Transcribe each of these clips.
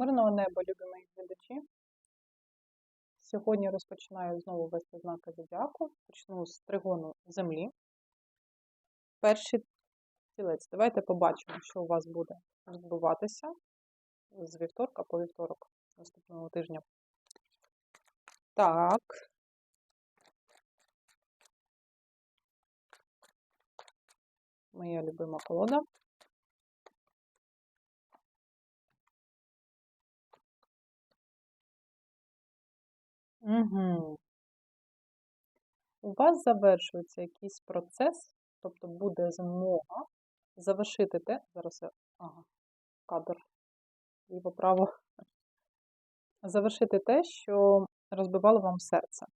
Мирного неба, любі мої глядачі. Сьогодні розпочинаю знову вести знаки зодіаку. Почну з тригону землі. Перший стілець. Давайте побачимо, що у вас буде відбуватися з вівторка по вівторок наступного тижня. Так. Моя любима колода. Угу. У вас завершується якийсь процес, тобто буде змога завершити те. Зараз я. Ага, кадр ліво-право. Завершити те, що розбивало вам серце.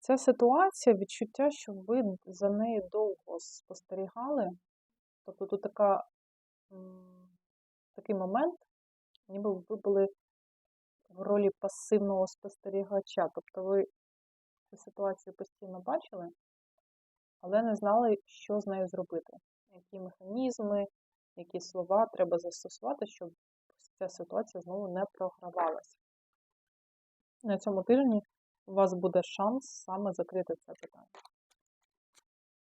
Ця ситуація, відчуття, що ви за нею довго спостерігали. Тобто тут така, такий момент, ніби ви були в ролі пасивного спостерігача. Тобто ви цю ситуацію постійно бачили, але не знали, що з нею зробити, які механізми, які слова треба застосувати, щоб ця ситуація знову не програвалася. На цьому тижні у вас буде шанс саме закрити це питання.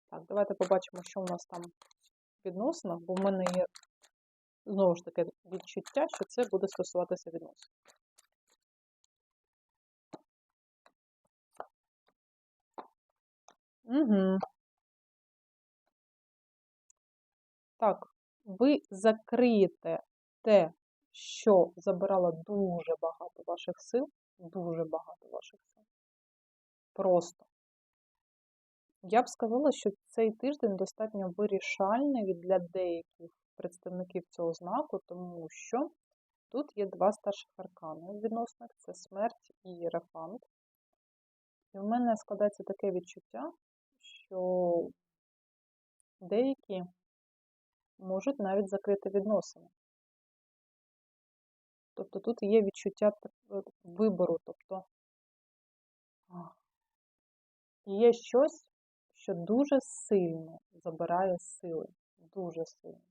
Так, давайте побачимо, що у нас там в відносинах, бо в мене є знову ж таки відчуття, що це буде стосуватися відносин. Угу. Так, ви закриєте те, що забирало дуже багато ваших сил, дуже багато ваших сил. Просто. Я б сказала, що цей тиждень достатньо вирішальний для деяких представників цього знаку, тому що тут є два старших аркани в відносинах це смерть і єрафант. І в мене складається таке відчуття, що деякі можуть навіть закрити відносини. Тобто тут є відчуття вибору, тобто є щось, що дуже сильно забирає сили, дуже сильно.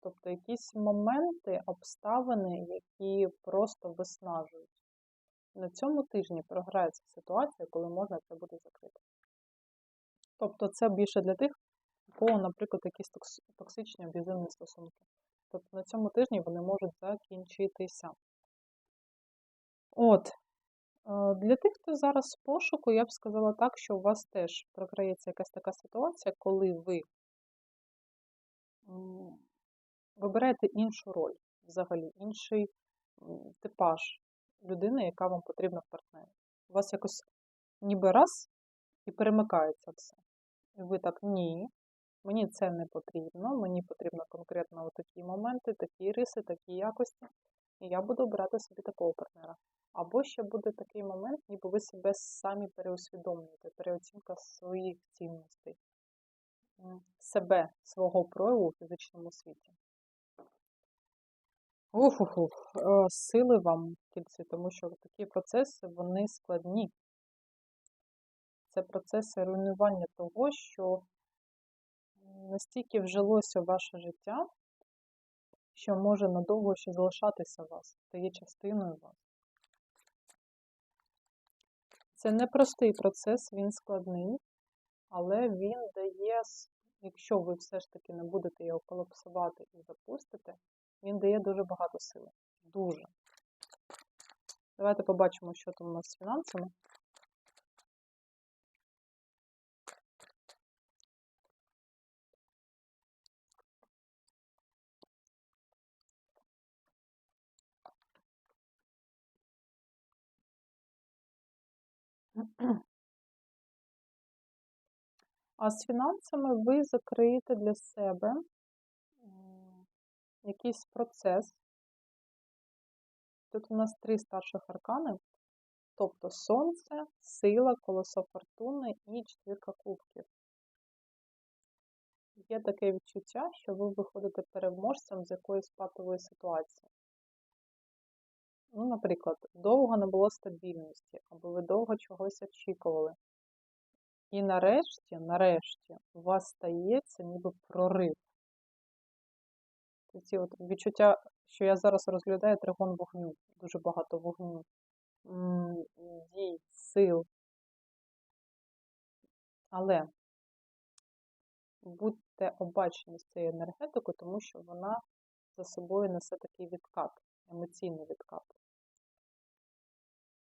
Тобто якісь моменти, обставини, які просто виснажують. На цьому тижні програється ситуація, коли можна це буде закрити. Тобто це більше для тих, у кого, наприклад, якісь токсичні аб'юзивні стосунки. Тобто на цьому тижні вони можуть закінчитися. От, е, для тих, хто зараз в пошуку, я б сказала так, що у вас теж програється якась така ситуація, коли ви вибираєте іншу роль, взагалі, інший типаж людини, яка вам потрібна в партнері. У вас якось ніби раз і перемикається все. І ви так, ні, мені це не потрібно, мені потрібно конкретно такі моменти, такі риси, такі якості. І я буду обирати собі такого партнера. Або ще буде такий момент, ніби ви себе самі переусвідомлюєте, переоцінка своїх цінностей, себе, свого прояву у фізичному світі. Ух-ух-ух, е, сили вам кільці, тому що такі процеси, вони складні. Це процеси руйнування того, що настільки вжилося в ваше життя, що може надовго ще залишатися у вас, стає частиною вас. Це непростий процес, він складний, але він дає, якщо ви все ж таки не будете його колапсувати і запустите, він дає дуже багато сили. Дуже. Давайте побачимо, що там у нас з фінансами. А з фінансами ви закриєте для себе якийсь процес. Тут у нас три старших аркани, тобто Сонце, сила, колесо фортуни і четвірка кубків. Є таке відчуття, що ви виходите переможцем з якоїсь патової ситуації. Ну, Наприклад, довго не було стабільності, або ви довго чогось очікували. І нарешті, нарешті, у вас стається ніби прорив. Ці от відчуття, що я зараз розглядаю тригон вогню. Дуже багато вогню. Дій, сил. Але будьте обачені з цією енергетикою, тому що вона за собою несе такий відкат, емоційний відкат.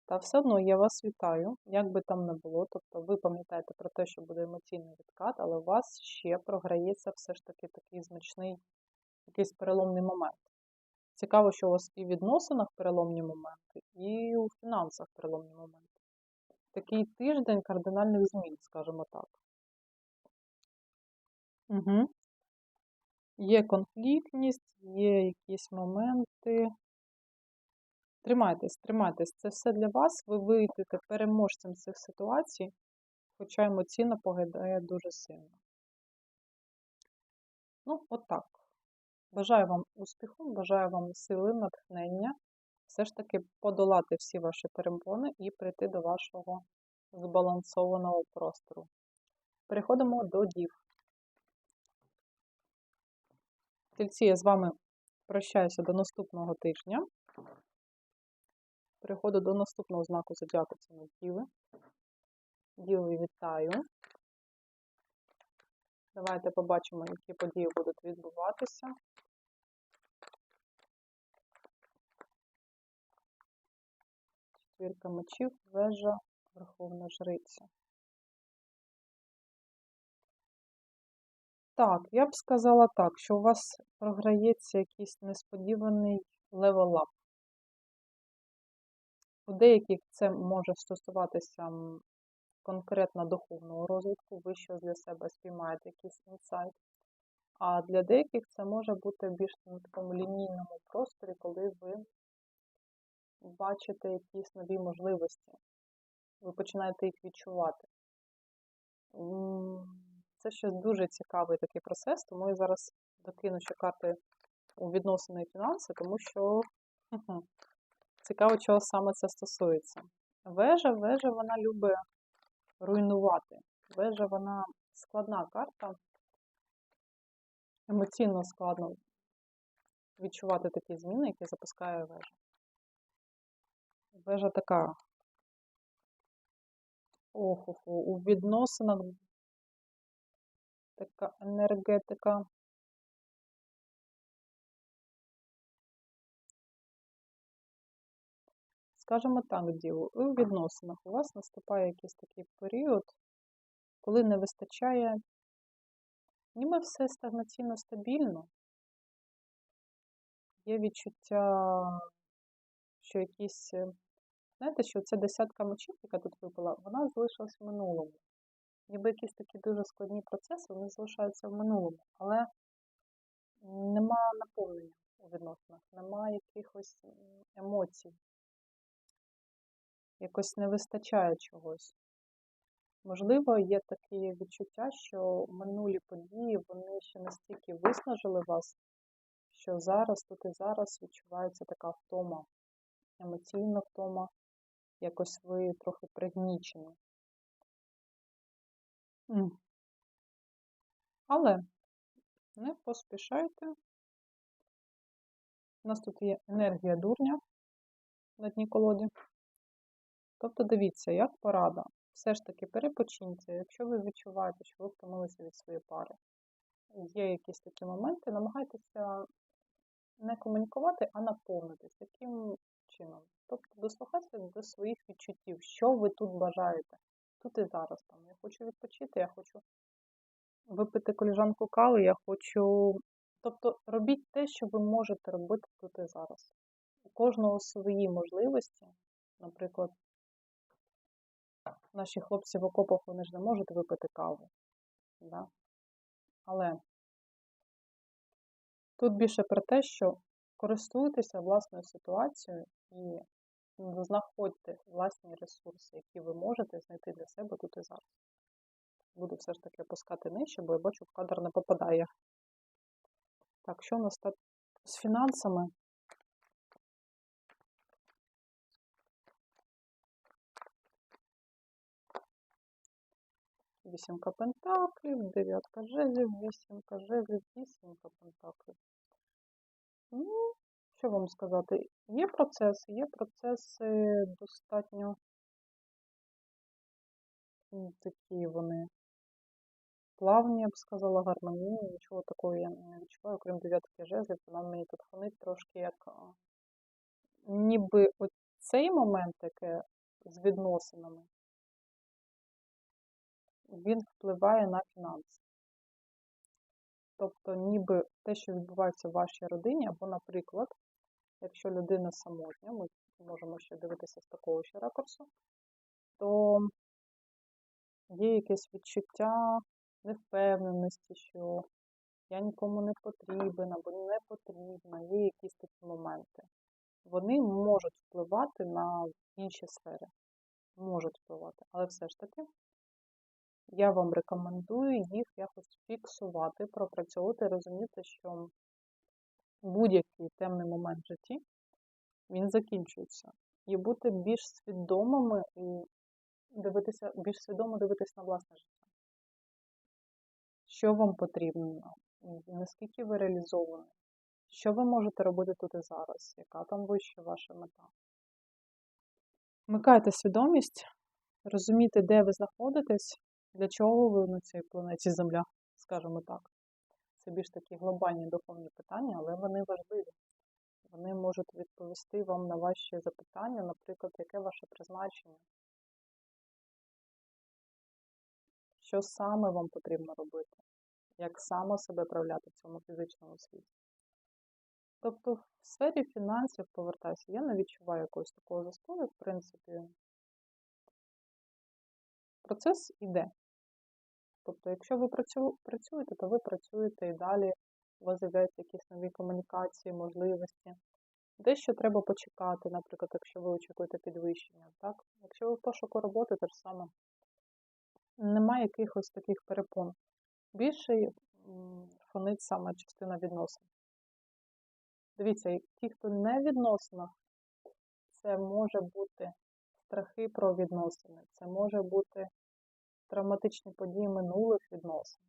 Та все одно я вас вітаю, як би там не було. Тобто ви пам'ятаєте про те, що буде емоційний відкат, але у вас ще програється все ж таки такий значний якийсь переломний момент. Цікаво, що у вас і в відносинах переломні моменти, і у фінансах переломні моменти. Такий тиждень кардинальних змін, скажімо так. Угу. Є конфліктність, є якісь моменти. Тримайтесь, тримайтесь. Це все для вас. Ви вийдете переможцем цих ситуацій, хоча емоційно поглядає дуже сильно. Ну, от так. Бажаю вам успіху, бажаю вам сили, натхнення, все ж таки подолати всі ваші перепони і прийти до вашого збалансованого простору. Переходимо до дів. Тільці, я з вами прощаюся до наступного тижня. Переходу до наступного знаку зодіаку це Діви. Діви вітаю. Давайте побачимо, які події будуть відбуватися. Четвірка мечів, вежа, Верховна Жриця. Так, я б сказала так, що у вас програється якийсь несподіваний левелап. У деяких це може стосуватися конкретно духовного розвитку, ви щось для себе спіймаєте якийсь інсайт. А для деяких це може бути більш на такому лінійному просторі, коли ви бачите якісь нові можливості, ви починаєте їх відчувати. Це щось дуже цікавий такий процес, тому я зараз докину ще карти у відносини і фінанси, тому що цікаво, чого саме це стосується. Вежа, вежа, вона любить руйнувати. Вежа, вона складна карта. Емоційно складно відчувати такі зміни, які запускає вежа. Вежа така. ох ох у відносинах така енергетика. Скажімо так, діло, у відносинах у вас наступає якийсь такий період, коли не вистачає, ніби все стагнаційно стабільно. Є відчуття, що якісь, знаєте, що ця десятка мечів, яка тут випала, вона залишилась в минулому. Ніби якісь такі дуже складні процеси, вони залишаються в минулому, але нема наповнення у відносинах, нема якихось емоцій якось не вистачає чогось. Можливо, є таке відчуття, що минулі події вони ще настільки виснажили вас, що зараз, тут і зараз відчувається така втома, емоційна втома, якось ви трохи пригнічені. Але не поспішайте. У нас тут є енергія дурня на дні колоді. Тобто дивіться, як порада. Все ж таки перепочиньте, якщо ви відчуваєте, що ви втомилися від своєї пари, є якісь такі моменти, намагайтеся не комунікувати, а наповнитись. Яким чином? Тобто дослухайтеся до своїх відчуттів, що ви тут бажаєте. Тут і зараз. Там, Я хочу відпочити, я хочу випити коліжанку кави, я хочу. Тобто робіть те, що ви можете робити тут і зараз. У кожного свої можливості, наприклад, наші хлопці в окопах вони ж не можуть випити каву. Да? Але тут більше про те, що користуйтеся власною ситуацією і знаходьте власні ресурси, які ви можете знайти для себе тут і зараз. Буду все ж таки опускати нижче, бо я бачу, в кадр не попадає. Так, що у нас так з фінансами? Вісімка пентаклів, дев'ятка жезлів, вісімка жезлів, вісімка пентаклів. Ну, що вам сказати? Є процеси, є процеси достатньо такі вони плавні, я б сказала, гармонійні. Нічого такого я не відчуваю, окрім дев'ятки жезлів. Вона мені тут фонить трошки як ніби оцей момент таке з відносинами, він впливає на фінанси. Тобто, ніби те, що відбувається в вашій родині, або, наприклад, якщо людина самотня, ми можемо ще дивитися з такого ще ракурсу, то є якесь відчуття невпевненості, що я нікому не потрібен або не потрібна, є якісь такі моменти. Вони можуть впливати на інші сфери, можуть впливати, але все ж таки я вам рекомендую їх якось фіксувати, пропрацьовувати, розуміти, що будь-який темний момент в житті він закінчується. І бути більш свідомими і дивитися, більш свідомо дивитися на власне життя. Що вам потрібно, наскільки ви реалізовані, що ви можете робити тут і зараз, яка там вища ваша мета. Вмикайте свідомість, розумійте, де ви знаходитесь, для чого ви на цій планеті Земля, скажімо так. Це більш такі глобальні духовні питання, але вони важливі. Вони можуть відповісти вам на ваші запитання, наприклад, яке ваше призначення, що саме вам потрібно робити, як саме себе проявляти в цьому фізичному світі. Тобто в сфері фінансів повертаюся, я не відчуваю якогось такого застою, в принципі, процес іде. Тобто, якщо ви працюєте, то ви працюєте і далі у вас з'являються якісь нові комунікації, можливості. Дещо треба почекати, наприклад, якщо ви очікуєте підвищення. Так? Якщо ви в пошуку роботи, те ж саме немає якихось таких перепон. Більше фонить саме частина відносин. Дивіться, ті, хто не в відносинах, це може бути страхи про відносини, це може бути травматичні події минулих відносин.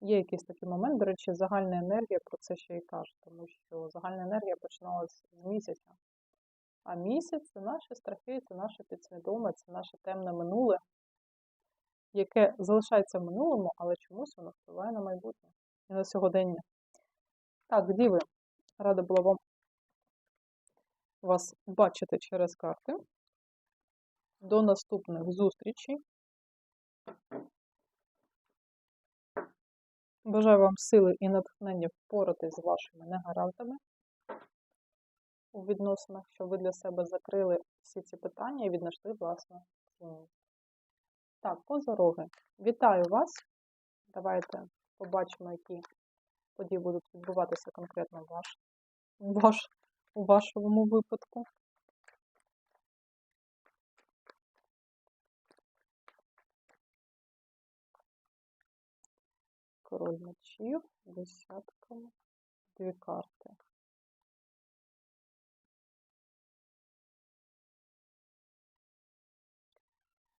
Є якийсь такий момент, до речі, загальна енергія про це ще й каже, тому що загальна енергія починалася з місяця. А місяць це наші страхи, це наше підсвідоме, це наше темне минуле, яке залишається в минулому, але чомусь воно впливає на майбутнє і на сьогодення. Так, діви, рада була вам вас бачити через карти. До наступних зустрічей. Бажаю вам сили і натхнення впоратись з вашими негараздами у відносинах, щоб ви для себе закрили всі ці питання і віднайшли власну цінність. Так, позороги. Вітаю вас! Давайте побачимо, які події будуть відбуватися конкретно ваш, ваш, у вашому випадку. король мечів, десятка, дві карти.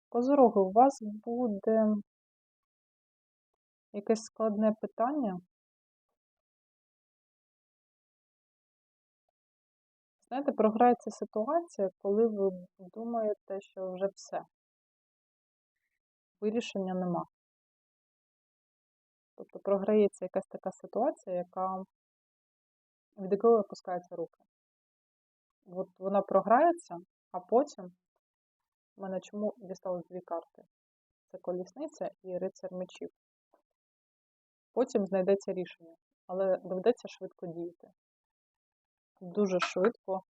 Козороги, у вас буде якесь складне питання. Знаєте, програється ситуація, коли ви думаєте, що вже все. Вирішення нема. Тобто програється якась така ситуація, яка від якої опускаються руки. От вона програється, а потім в мене чому дісталось дві карти? Це колісниця і рицар мечів. Потім знайдеться рішення, але доведеться швидко діяти. Дуже швидко,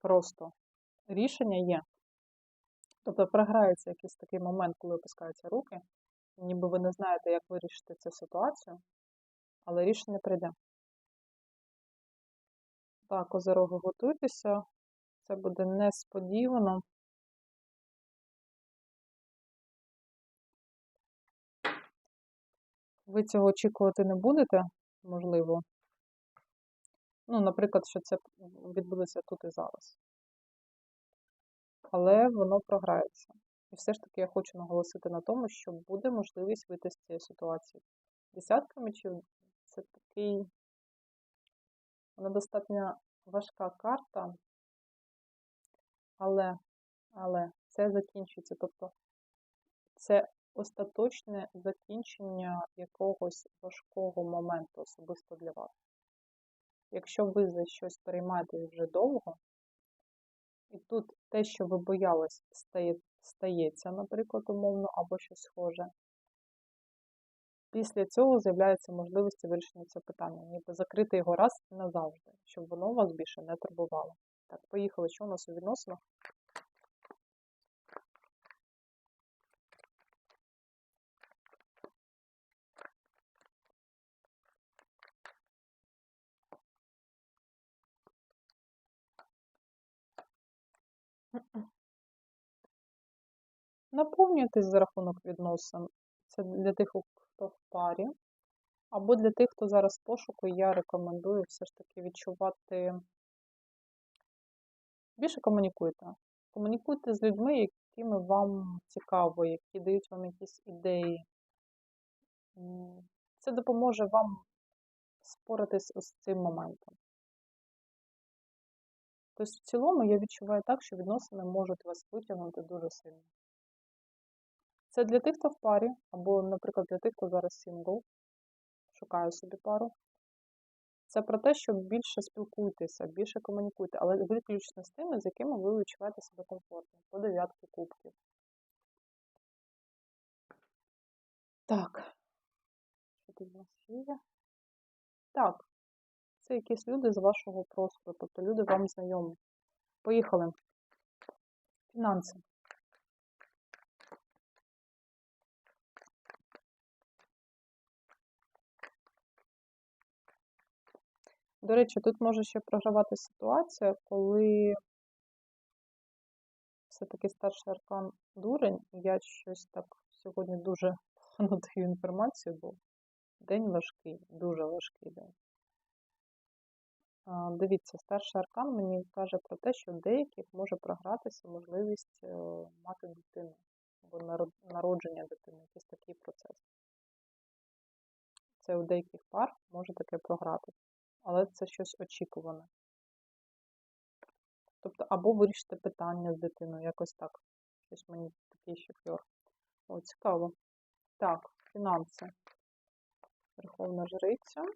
просто рішення є. Тобто програється якийсь такий момент, коли опускаються руки, ніби ви не знаєте, як вирішити цю ситуацію, але рішення прийде. Так, озероги готуйтеся. Це буде несподівано. Ви цього очікувати не будете, можливо. Ну, наприклад, що це відбудеться тут і зараз. Але воно програється. І все ж таки я хочу наголосити на тому, що буде можливість вийти з цієї ситуації. Десятка мечів це такий, вона достатньо важка карта, але, але це закінчується. Тобто це остаточне закінчення якогось важкого моменту особисто для вас. Якщо ви за щось переймаєтесь вже довго, і тут те, що ви боялись, стає, стається, наприклад, умовно, або щось схоже, після цього з'являється можливість вирішення цього питання, ніби закрити його раз і назавжди, щоб воно вас більше не турбувало. Так, поїхали, що у нас у відносинах? Наповнюйтесь за рахунок відносин. Це для тих, хто в парі. Або для тих, хто зараз в пошуку, я рекомендую все ж таки відчувати. Більше комунікуйте. Комунікуйте з людьми, якими вам цікаво, які дають вам якісь ідеї. Це допоможе вам споратись з цим моментом. Тобто, в цілому я відчуваю так, що відносини можуть вас витягнути дуже сильно. Це для тих, хто в парі, або, наприклад, для тих, хто зараз сингл, шукає собі пару. Це про те, що більше спілкуйтеся, більше комунікуйте, але виключно з тими, з якими ви відчуваєте себе комфортно. По дев'ятки кубків. Так. Що тут в нас є? Так. Це якісь люди з вашого простору, тобто люди вам знайомі. Поїхали. Фінанси. До речі, тут може ще програвати ситуація, коли все-таки старший аркан дурень, я щось так сьогодні дуже погано даю інформацію, бо день важкий, дуже важкий день. Дивіться, старший аркан мені каже про те, що деяких може програтися можливість е, мати дитину або народження дитини, якийсь такий процес. Це у деяких пар може таке програтися але це щось очікуване. Тобто, або вирішити питання з дитиною, якось так. Щось мені такий ще. О, цікаво. Так, фінанси. Верховна жриця.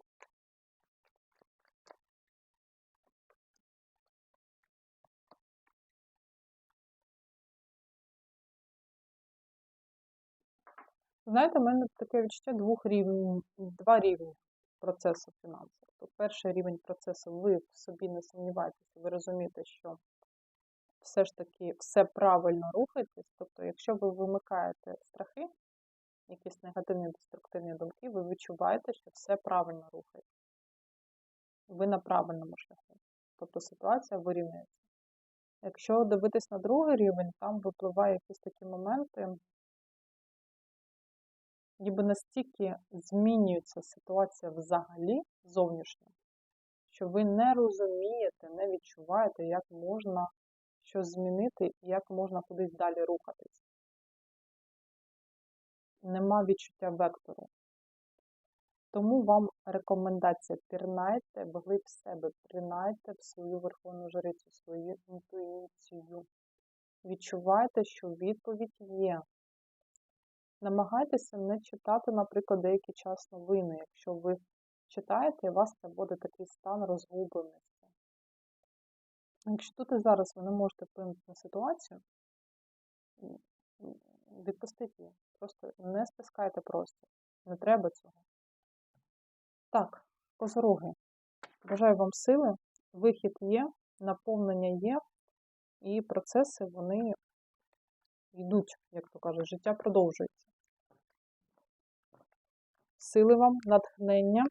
Знаєте, в мене таке відчуття двох рівнів, два рівні процесу фінансів. То перший рівень процесу ви в собі не сумніваєтеся, ви розумієте, що все ж таки все правильно рухаєтесь. Тобто, якщо ви вимикаєте страхи, якісь негативні деструктивні думки, ви відчуваєте, що все правильно рухається. Ви на правильному шляху. Тобто ситуація вирівнюється. Якщо дивитись на другий рівень, там випливає якісь такі моменти, ніби настільки змінюється ситуація взагалі зовнішня, що ви не розумієте, не відчуваєте, як можна щось змінити і як можна кудись далі рухатись. Нема відчуття вектору. Тому вам рекомендація пірнайте вглиб себе, пірнайте в свою верховну жрицю, свою інтуїцію. Відчувайте, що відповідь є. Намагайтеся не читати, наприклад, деякий час новини. Якщо ви читаєте, і у вас це буде такий стан розгубленості. Якщо тут і зараз ви не можете вплинути на ситуацію, відпустіть її. Просто не стискайте простір. Не треба цього. Так, козороги. Бажаю вам сили, вихід є, наповнення є, і процеси вони йдуть, як то кажуть, життя продовжується. Сили вам, натхнення,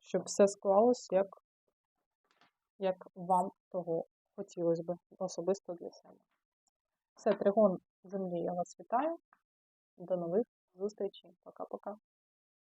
щоб все склалось, як, як вам того хотілося б особисто для себе. Все, тригон землі, я вас вітаю. До нових зустрічей. Пока-пока.